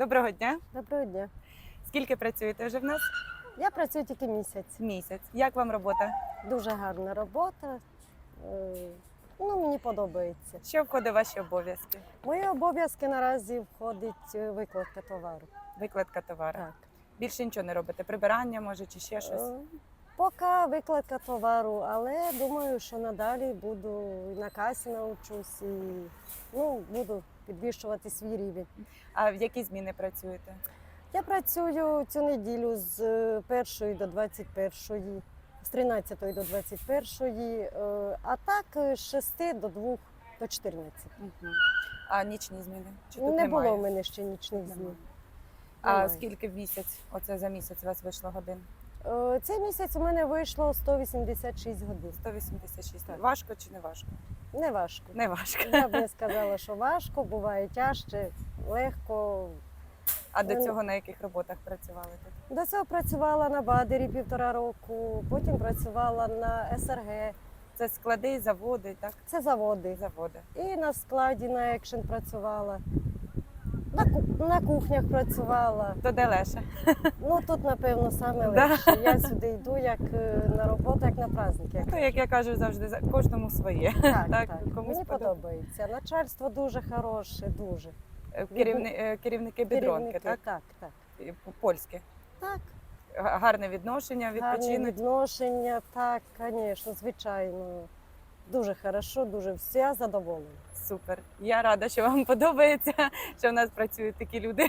Доброго дня. Доброго дня. Скільки працюєте вже в нас? Я працюю тільки місяць. Місяць. Як вам робота? Дуже гарна робота. Е, Ну, мені подобається. Що входить в ваші обов'язки? Мої обов'язки наразі входить е, викладка товару. Викладка товару. Так. Більше нічого не робите. Прибирання, може, чи ще щось? Е, Поки викладка товару, але думаю, що надалі буду на касі навчусь і ну, буду підвищувати свій рівень. А в які зміни працюєте? Я працюю цю неділю з е, 1 до 21, з 13 до 21, е, а так е, з 6 до 2 до 14. А нічні зміни? Чи тут Не немає? було в мене ще нічних Немає. змін. А Немає. скільки в місяць? Оце за місяць у вас вийшло годин? Е, Цей місяць у мене вийшло 186 годин. 186. Так. Важко чи не важко? Не важко. Не важко. Я б не сказала, що важко, буває тяжче, легко. А до Ну, цього на яких роботах працювали тут? До цього працювала на Бадері півтора року, потім працювала на СРГ, Це склади, заводи, так? це заводи. Заводи. І на складі на екшен працювала. На, ку- на кухнях працювала. То де леше? Ну тут, напевно, саме Да. легше. Я сюди йду як е, на роботу, як на праздник. Як То, як я кажу завжди, за- кожному своє. Так, Так, так. комусь Мені подобається. подобається. Начальство дуже хороше, дуже. Е, Керівни, е, керівники бідронки, Керівники, так? Так, так. І по- Польські. Так, Га- Гарне відношення, гарні відпочинок. відношення, так, звісно, звичайно. Дуже хорошо, дуже вся задоволена. Супер. Я рада, що вам подобається, що в нас працюють такі люди.